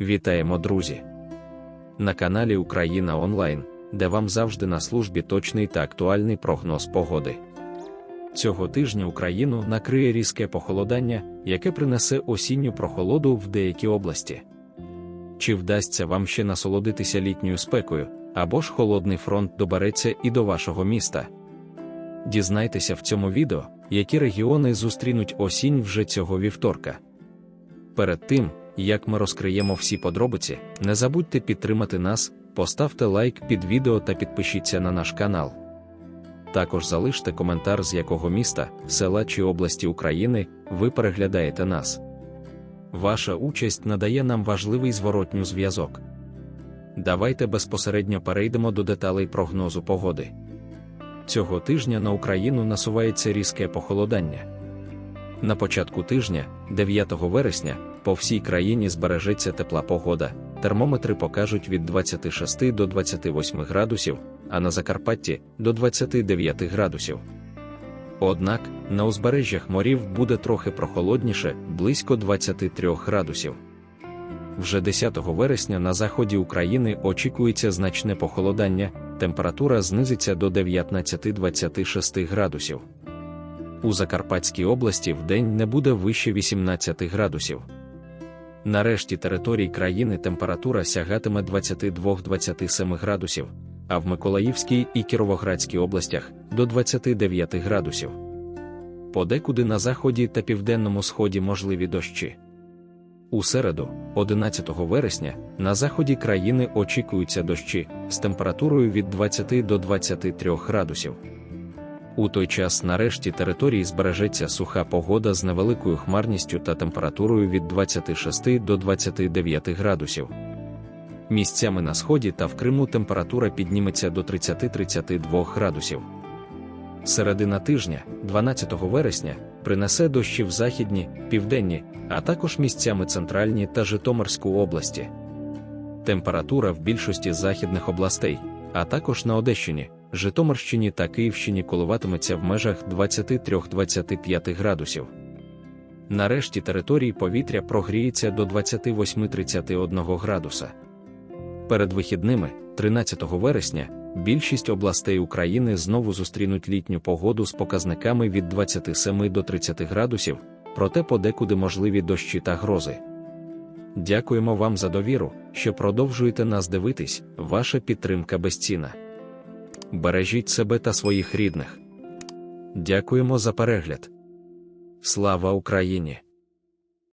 Вітаємо, друзі! На каналі Україна Онлайн, де вам завжди на службі точний та актуальний прогноз погоди. Цього тижня Україну накриє різке похолодання, яке принесе осінню прохолоду в деякі області. Чи вдасться вам ще насолодитися літньою спекою, або ж холодний фронт добереться і до вашого міста? Дізнайтеся в цьому відео, які регіони зустрінуть осінь вже цього вівторка. Перед тим, як ми розкриємо всі подробиці, не забудьте підтримати нас, поставте лайк під відео та підпишіться на наш канал. Також залиште коментар, з якого міста, села чи області України ви переглядаєте нас. Ваша участь надає нам важливий зворотню зв'язок. Давайте безпосередньо перейдемо до деталей прогнозу погоди. Цього тижня на Україну насувається різке похолодання. На початку тижня, 9 вересня, по всій країні збережеться тепла погода, термометри покажуть від 26 до 28 градусів, а на Закарпатті до 29 градусів. Однак на узбережжях морів буде трохи прохолодніше, близько 23 градусів. Вже 10 вересня на заході України очікується значне похолодання, температура знизиться до 19-26 градусів. У Закарпатській області вдень не буде вище 18 градусів. Нарешті території країни температура сягатиме 22-27 градусів, а в Миколаївській і Кіровоградській областях до 29 градусів. Подекуди на заході та південному сході можливі дощі. У середу, 11 вересня, на заході країни очікуються дощі з температурою від 20 до 23 градусів. У той час нарешті території збережеться суха погода з невеликою хмарністю та температурою від 26 до 29 градусів. Місцями на сході та в Криму температура підніметься до 30-32 градусів. Середина тижня, 12 вересня, принесе дощі в західні, південні, а також місцями центральні та Житомирську області. Температура в більшості західних областей, а також на Одещині, Житомирщині та Київщині коливатиметься в межах 23-25 градусів. Нарешті території повітря прогріється до 28-31 градуса. Перед вихідними, 13 вересня, більшість областей України знову зустрінуть літню погоду з показниками від 27 до 30 градусів, проте подекуди можливі дощі та грози. Дякуємо вам за довіру, що продовжуєте нас дивитись, ваша підтримка безцінна. Бережіть себе та своїх рідних. Дякуємо за перегляд. Слава Україні!